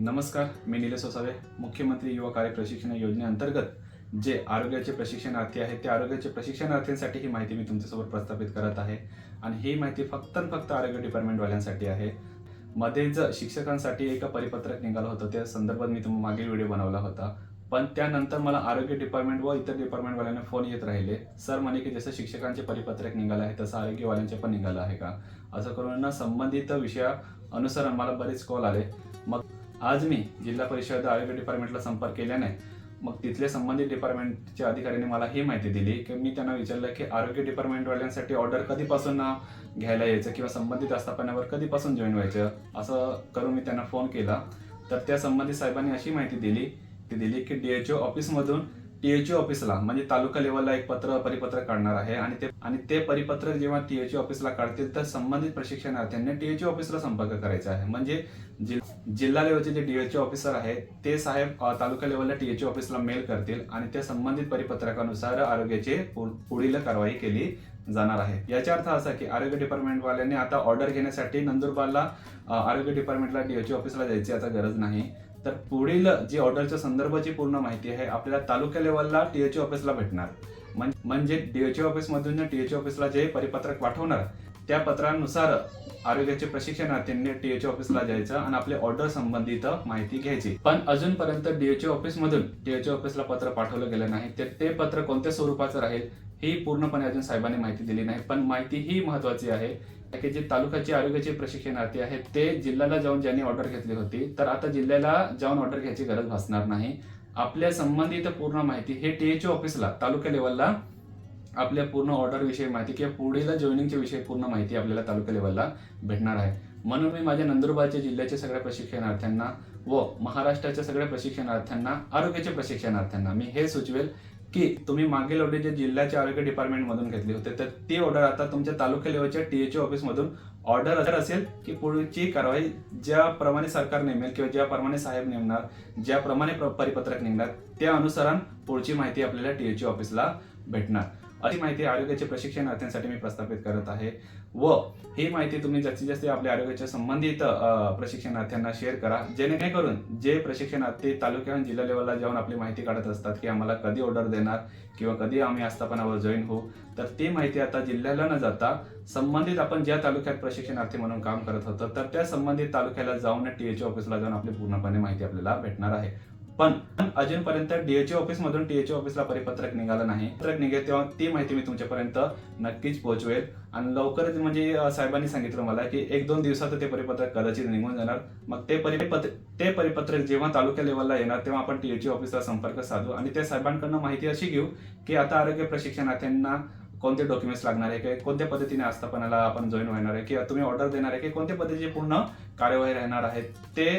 नमस्कार मी निलेश ओसावे मुख्यमंत्री युवा कार्य प्रशिक्षण योजनेअंतर्गत जे आरोग्याचे प्रशिक्षणार्थी आहेत त्या आरोग्याचे प्रशिक्षणार्थींसाठी ही माहिती मी तुमच्यासोबत प्रस्थापित करत आहे. आणि ही माहिती फक्त आणि फक्त आरोग्य डिपार्टमेंटवाल्यांसाठी आहे. मध्येच शिक्षकांसाठी एक परिपत्रक निघालं होतं त्या संदर्भात मी तुम्हाला मागील व्हिडिओ बनवला होता. पण त्यानंतर मला आरोग्य डिपार्टमेंट व इतर डिपार्टमेंटवाल्यांना फोन येत राहिले. सर म्हणे की जसं शिक्षकांचे परिपत्रक निघालं आहे तसं आरोग्यवाल्यांचे पण निघालं आहे का? असं करून ना संबंधित विषया अनुसार मला बरेच कॉल आले. मग आज मी जिल्हा परिषद आरोग्य डिपार्टमेंटला संपर्क केल्याने मग तिथल्या संबंधित डिपार्टमेंटच्या अधिकाऱ्यांनी मला ही माहिती दिली की मी त्यांना विचारलं की आरोग्य डिपार्टमेंटवाल्यांसाठी ऑर्डर कधीपासून घ्यायला यायचं किंवा संबंधित आस्थापनावर कधीपासून जॉईन व्हायचं? असं करून मी त्यांना फोन केला. तर त्या संबंधित साहेबांनी अशी माहिती दिली ती दिली की डी एच ओ ऑफिसमधून टीएचओ ऑफिसला म्हणजे तालुका लेवलला एक पत्र परिपत्रक काढणार आहे. आणि ते आणि ते परिपत्रक जेव्हा टीएचओ ऑफिसला काढतील तर संबंधित प्रशिक्षणार्थ्यांनी टीएचओ ऑफिसला संपर्क करायचा आहे. म्हणजे जिल्हा लेवलचे जे डीएचओ ऑफिसर आहेत ते साहेब तालुका लेवलला टीएचओ ऑफिसला मेल करतील आणि त्या संबंधित परिपत्रकानुसार आरोग्याचे पु- पुढील कारवाई केली जाणार आहे. याचा अर्थ असा की आरोग्य डिपार्टमेंटवाल्यांनी आता ऑर्डर घेण्यासाठी नंदुरबारला आरोग्य डिपार्टमेंटला डीएचओ ऑफिसला जायची आता गरज नाही. तर पुढील जी ऑर्डरच्या संदर्भाची पूर्ण माहिती आहे आपल्याला तालुका लेवलला टीएचओ ऑफिसला भेटणार. म्हणजे डीएचओ ऑफिस मधून टीएचओ ऑफिसला जे परिपत्रक पाठवणार त्या पत्रानुसार आरोग्याचे प्रशिक्षणार्थींनी टीएचओ ऑफिसला जायचं आणि आपले ऑर्डर संबंधित माहिती घ्यायची. पण अजूनपर्यंत डीएचओ ऑफिस मधून टीएचओ ऑफिसला पत्र पाठवलं गेलं नाही. तर ते पत्र कोणत्या स्वरूपाचं राहील ही पूर्णपणे अजून साहेबांनी माहिती दिली नाही. पण माहिती ही महत्वाची आहे की जे तालुक्याचे आरोग्याचे प्रशिक्षणार्थी आहेत. ते जिल्ह्याला जाऊन ज्यांनी ऑर्डर घेतली होती तर आता जिल्ह्याला जाऊन ऑर्डर घ्यायची गरज भासणार नाही. आपल्या संबंधित पूर्ण माहिती हे टीएचओ ऑफिसला तालुका लेवलला आपल्या पूर्ण ऑर्डर विषयी माहिती किंवा पुढील जॉईनिंगच्या विषयी पूर्ण माहिती आपल्याला तालुका लेवलला भेटणार आहे. म्हणून मी माझ्या नंदुरबारच्या जिल्ह्याच्या सगळ्या प्रशिक्षणार्थ्यांना व महाराष्ट्राच्या सगळ्या प्रशिक्षणार्थ्यांना आरोग्याच्या प्रशिक्षणार्थ्यांना मी हे सुचवेल. की तुम्ही मागील ऑर्डर जे जिल्ह्याच्या आरोग्य डिपार्टमेंटमधून घेतले होते तर ती ऑर्डर आता तुमच्या तालुका लेवलच्या टीएचओ ऑफिस ऑफिसमधून ऑर्डर जर असेल की पुढची कारवाई ज्याप्रमाणे सरकार नेमेल किंवा ज्याप्रमाणे साहेब नेमणार ज्याप्रमाणे प्र- परिपत्रक निघणार त्या अनुसरण पुढची माहिती आपल्याला टीएचओ ऑफिसला भेटणार. अशी माहिती आरोग्याच्या प्रशिक्षणार्थ्यांसाठी मी प्रस्थापित करत आहे. व ही माहिती तुम्ही जास्तीत जास्त आपल्या आरोग्याच्या संबंधित प्रशिक्षणार्थ्यांना शेअर करा. जेणेकरून जे प्रशिक्षणार्थी तालुक्याहून जिल्हा लेवलला जाऊन आपली माहिती काढत असतात की आम्हाला कधी ऑर्डर देणार किंवा कधी आम्ही आस्थापनावर जॉईन होऊ तर ती माहिती आता जिल्ह्याला न जाता संबंधित आपण ज्या तालुक्यात प्रशिक्षणार्थी म्हणून काम करत होतो तर त्या संबंधित तालुक्याला जाऊन टी एच ऑफिसला जाऊन आपली पूर्णपणे माहिती आपल्याला भेटणार आहे. पण अजूनपर्यंत डीएचओ ऑफिस मधून टीएचओ ऑफिसला परिपत्रक निघालं नाही. पत्रक निघेल तेव्हा ती माहिती मी तुमच्यापर्यंत नक्कीच पोहोचवेल. आणि लवकरच म्हणजे साहेबांनी सांगितलं मला की एक दोन दिवसात ते परिपत्रक कदाचित निघून जाणार. मग ते परिपत्र ते परिपत्रक जेव्हा तालुक्या लेवलला येणार तेव्हा आपण टीएचओ ऑफिसला संपर्क साधू. आणि त्या साहेबांकडनं माहिती अशी घेऊ की आता आरोग्य प्रशिक्षणार्थ्यांना कोणते डॉक्युमेंट्स लागणार आहे की कोणत्या पद्धतीने आस्थापनाला आपण जॉईन होणार आहे किंवा तुम्ही ऑर्डर देणार आहे की कोणत्या पद्धतीची पूर्ण कार्यवाही राहणार आहे ते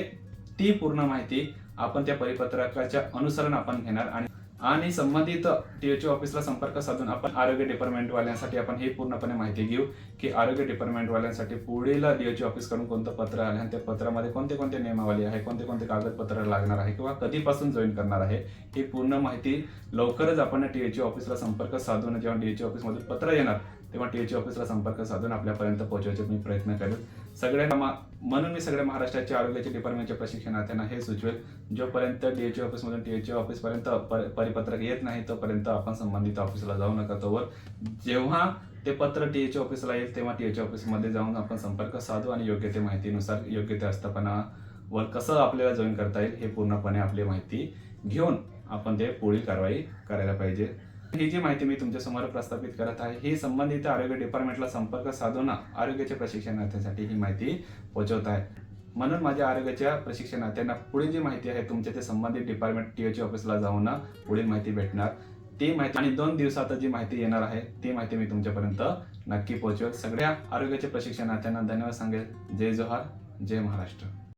ती पूर्ण माहिती आपण त्या परिपत्रकाच्या अनुसरण आपण घेणार आणि आणि संबंधित टीएचओ ऑफिसला संपर्क साधून आपण आरोग्य डिपार्टमेंटवाल्यांसाठी आपण हे पूर्णपणे माहिती घेऊ की आरोग्य डिपार्टमेंटवाल्यांसाठी पुढील डीएचओ ऑफिसकडून कोणतं पत्र आलं आणि त्या पत्रामध्ये कोणते कोणते नियमावली आहे कोणते कोणते कागदपत्र लागणार आहे किंवा कधीपासून जॉईन करणार आहे ही पूर्ण माहिती लवकरच आपण टीएचओ ऑफिसला संपर्क साधून जेव्हा डीएचओ ऑफिसमधून पत्र येणार तेव्हा टीएचओ ऑफिसला संपर्क साधून आपल्यापर्यंत पोहोचवायचे मी प्रयत्न करेल सगळ्यांना मा- म्हणून मी सगळ्या महाराष्ट्राच्या आरोग्याच्या डिपार्टमेंटच्या प्रशिक्षणार्थ्यांना हे सुचवेल. जोपर्यंत डीएचओ ऑफिसमधून टीएचओ ऑफिसपर्यंत पर- परिपत्रक येत नाही तोपर्यंत आपण संबंधित ऑफिसला जाऊ नका. तोवर जेव्हा ते पत्र टीएचओ ऑफिसला येईल तेव्हा टीएचओ ऑफिसमध्ये जाऊन आपण संपर्क साधू आणि योग्य ते माहितीनुसार योग्य ते आस्थापनावर कसं आपल्याला जॉईन करता येईल हे पूर्णपणे आपली माहिती घेऊन आपण ते पुढील कारवाई करायला पाहिजे. ही जी माहिती मी तुमच्यासमोर प्रस्थापित करत आहे ही संबंधित आरोग्य डिपार्टमेंटला संपर्क साधून आरोग्याच्या प्रशिक्षणार्थ्यांसाठी ही माहिती पोहोचवत आहे. म्हणून माझ्या आरोग्याच्या प्रशिक्षणार्थ्यांना पुढील जी माहिती आहे तुमच्या ते संबंधित डिपार्टमेंट टीओची ऑफिसला जाऊन पुढील माहिती भेटणार. ती माहिती आणि दोन दिवसात जी माहिती येणार आहे ती माहिती मी तुमच्यापर्यंत नक्की पोहोचवेल. सगळ्या आरोग्याच्या प्रशिक्षणार्थ्यांना धन्यवाद सांगेल. जय जोहार. जय महाराष्ट्र.